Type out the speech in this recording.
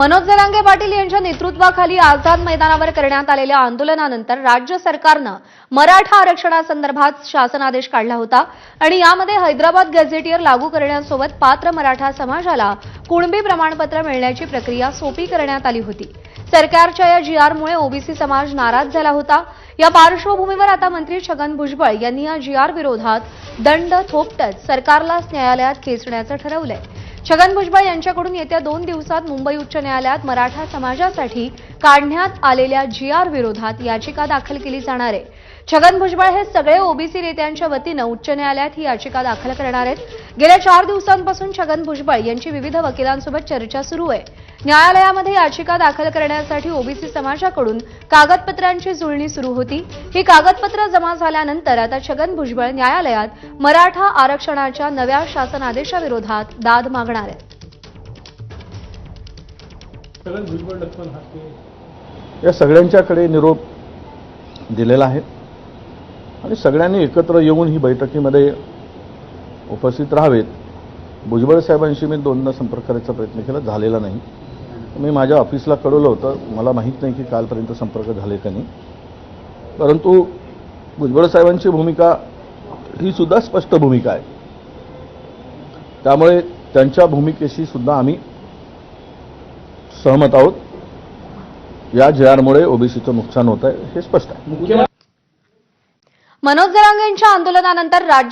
मनोज जरांगे पाटील यांच्या नेतृत्वाखाली आझाद मैदानावर करण्यात आलेल्या आंदोलनानंतर राज्य सरकारनं मराठा आरक्षणासंदर्भात शासनादेश काढला होता आणि यामध्ये हैदराबाद गॅझेटियर लागू करण्यासोबत पात्र मराठा समाजाला कुणबी प्रमाणपत्र मिळण्याची प्रक्रिया सोपी करण्यात आली होती. सरकारच्या या जी आरमुळे ओबीसी समाज नाराज झाला होता. या पार्श्वभूमीवर आता मंत्री छगन भुजबळ यांनी या जीआर विरोधात दंड थोपटत सरकारलाच न्यायालयात खेचण्याचं ठरवलंय. छगन भुजबळ यांच्याकडून येत्या दोन दिवसात मुंबई उच्च न्यायालयात मराठा समाजासाठी काढण्यात आलेल्या जी आर विरोधात याचिका दाखल केली जाणार आहे. छगन भुजबळ हे सगळे ओबीसी नेत्यांच्या वतीनं उच्च न्यायालयात ही याचिका दाखल करणार आहेत. गेल्या चार दिवसांपासून छगन भुजबळ यांची विविध वकिलांसोबत चर्चा सुरू आहे. न्यायालयामध्ये याचिका दाखल करण्यासाठी ओबीसी समाजाकडून कागदपत्रांची जुळणी सुरू होती. ही कागदपत्र जमा झाल्यानंतर आता छगन भुजबळ न्यायालयात मराठा आरक्षणाच्या नव्या शासन आदेशाविरोधात दाद मागणार आहेत. या सगळ्यांच्याकडे निरोप दिलेला आहे. आणि सगळ्यांनी एकत्र येऊन ही बैठकीमध्ये उपस्थित राहावेत. भुजबळ साहेबांशी मी दोनदा संपर्क करायचा प्रयत्न केला झालेला नाही. मी माझ्या ऑफिसला कळवलं होतं मला माहीत नाही की कालपर्यंत संपर्क झाले का नाही. परंतु भुजबळ साहेबांची भूमिका ही सुद्धा स्पष्ट भूमिका आहे. त्यामुळे त्यांच्या भूमिकेशी सुद्धा आम्ही सहमत आहोत. या जे आरमुळे ओबीसीचं नुकसान होत आहे हे स्पष्ट आहे. मनोज जरांगे यांच्या आंदोलनानंतर राज्य